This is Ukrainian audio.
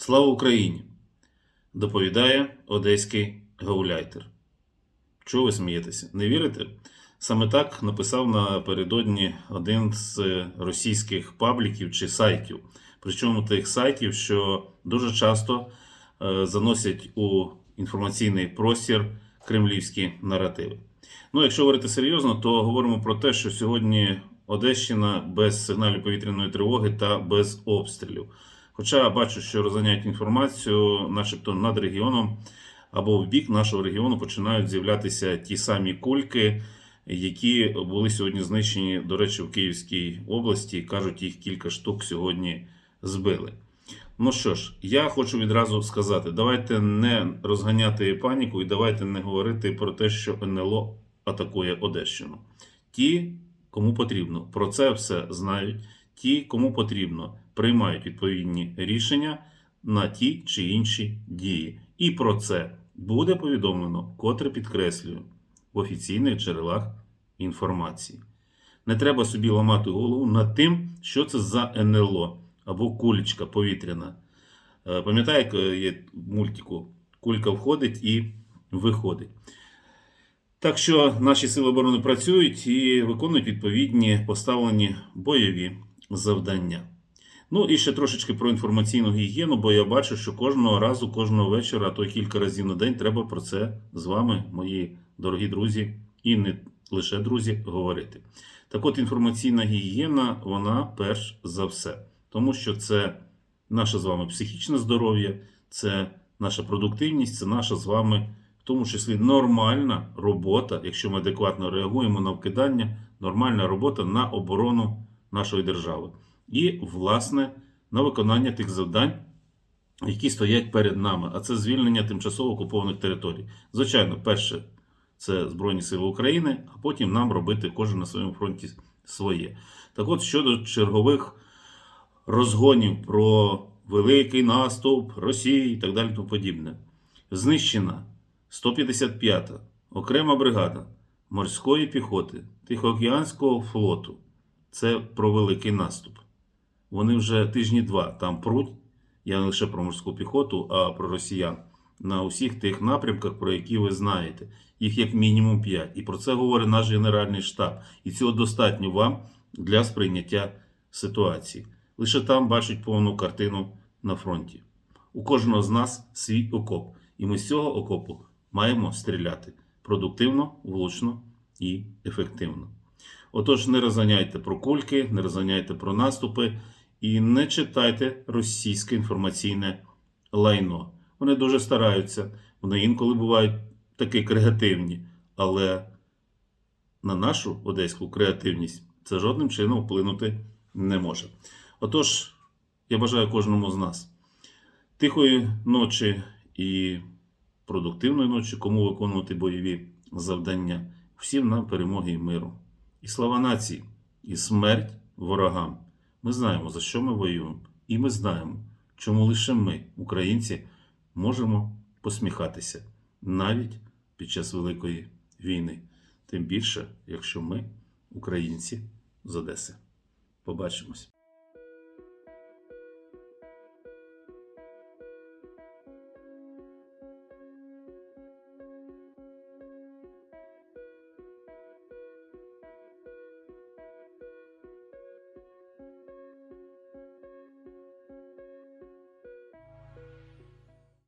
Слава Україні! Доповідає одеський гауляйтер. Чого ви смієтеся? Не вірите? Саме так написав напередодні один з російських пабліків чи сайтів. Причому тих сайтів, що дуже часто е, заносять у інформаційний простір кремлівські наративи. Ну, якщо говорити серйозно, то говоримо про те, що сьогодні Одещина без сигналів повітряної тривоги та без обстрілів. Хоча бачу, що розганяють інформацію, начебто над регіоном або в бік нашого регіону починають з'являтися ті самі кульки, які були сьогодні знищені, до речі, в Київській області. Кажуть, їх кілька штук сьогодні збили. Ну що ж, я хочу відразу сказати: давайте не розганяти паніку і давайте не говорити про те, що НЛО атакує Одещину. Ті, кому потрібно, про це все знають. Ті, кому потрібно, приймають відповідні рішення на ті чи інші дії. І про це буде повідомлено, котре підкреслюю, в офіційних джерелах інформації. Не треба собі ламати голову над тим, що це за НЛО або кулечка повітряна. Е, Пам'ятаєте, як є мультику? Кулька входить і виходить. Так що наші сили оборони працюють і виконують відповідні поставлені бойові завдання. Ну і ще трошечки про інформаційну гігієну, бо я бачу, що кожного разу, кожного вечора, а то й кілька разів на день треба про це з вами, мої дорогі друзі, і не лише друзі, говорити. Так от інформаційна гігієна, вона перш за все, тому що це наше з вами психічне здоров'я, це наша продуктивність, це наша з вами, в тому числі нормальна робота, якщо ми адекватно реагуємо на вкидання, нормальна робота на оборону нашої держави. І, власне, на виконання тих завдань, які стоять перед нами, а це звільнення тимчасово окупованих територій. Звичайно, перше це Збройні Сили України, а потім нам робити кожен на своєму фронті своє. Так от щодо чергових розгонів про великий наступ Росії і так далі, тому подібне. Знищена 155-та окрема бригада морської піхоти Тихоокеанського флоту. Це про великий наступ. Вони вже тижні два там пруть. Я не лише про морську піхоту, а про росіян на усіх тих напрямках, про які ви знаєте. Їх як мінімум 5. І про це говорить наш Генеральний штаб. І цього достатньо вам для сприйняття ситуації. Лише там бачать повну картину на фронті. У кожного з нас свій окоп. І ми з цього окопу маємо стріляти продуктивно, влучно і ефективно. Отож, не розганяйте про кульки, не розганяйте про наступи і не читайте російське інформаційне лайно. Вони дуже стараються, вони інколи бувають такі креативні, але на нашу одеську креативність це жодним чином вплинути не може. Отож, я бажаю кожному з нас тихої ночі і продуктивної ночі, кому виконувати бойові завдання. Всім нам перемоги і миру. І слава нації, і смерть ворогам. Ми знаємо, за що ми воюємо, і ми знаємо, чому лише ми, українці, можемо посміхатися навіть під час Великої війни. Тим більше, якщо ми, українці з Одеси. Побачимось.